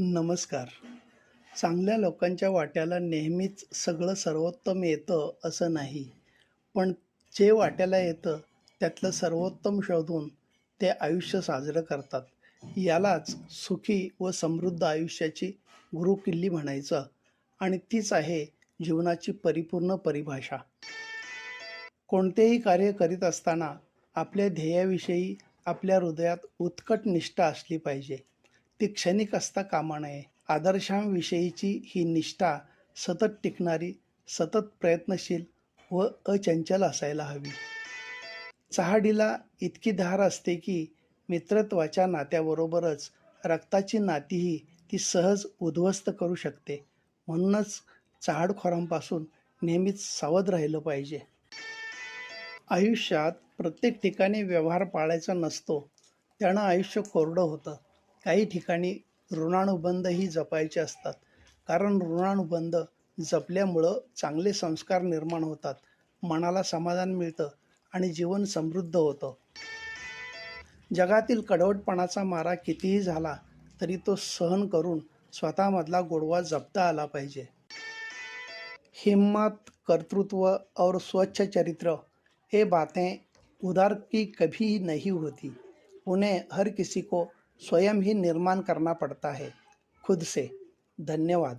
नमस्कार. चांगल्या लोकांच्या वाट्याला नेहमीच सगळं सर्वोत्तम येतं असं नाही. पण जे वाट्याला येतं त्यातलं सर्वोत्तम शोधून ते आयुष्य साजरं करतात. यालाच सुखी व समृद्ध आयुष्याची गुरुकिल्ली म्हणायचं आणि तीच आहे जीवनाची परिपूर्ण परिभाषा. कोणतेही कार्य करीत असताना आपल्या ध्येयाविषयी आपल्या हृदयात उत्कट निष्ठा असली पाहिजे. ती क्षणिक असता कामा नये. आदर्शांविषयीची ही निष्ठा सतत टिकणारी सतत प्रयत्नशील व अचंचल असायला हवी. चहाडीला इतकी धार असते की मित्रत्वाच्या नात्याबरोबरच रक्ताची नातीही ती सहज उद्ध्वस्त करू शकते. म्हणूनच चहाडखोरांपासून नेहमीच सावध राहिलं पाहिजे. आयुष्यात प्रत्येक ठिकाणी व्यवहार पाळायचा नसतो. त्यानं आयुष्य कोरडं होतं. काही ठिकाणी ऋणानुबंधही जपायचे असतात. कारण ऋणानुबंध जपल्यामुळं चांगले संस्कार निर्माण होतात मनाला समाधान मिळतं आणि जीवन समृद्ध होतं. जगातील कडवटपणाचा मारा कितीही झाला तरी तो सहन करून स्वतःमधला गोडवा जपता आला पाहिजे. हिम्मत कर्तृत्व और स्वच्छ चरित्र ये बातें उधार की कभी नहीं होती. उन्हें हर किसी को स्वयं ही निर्माण करना पड़ता है. खुद से. धन्यवाद.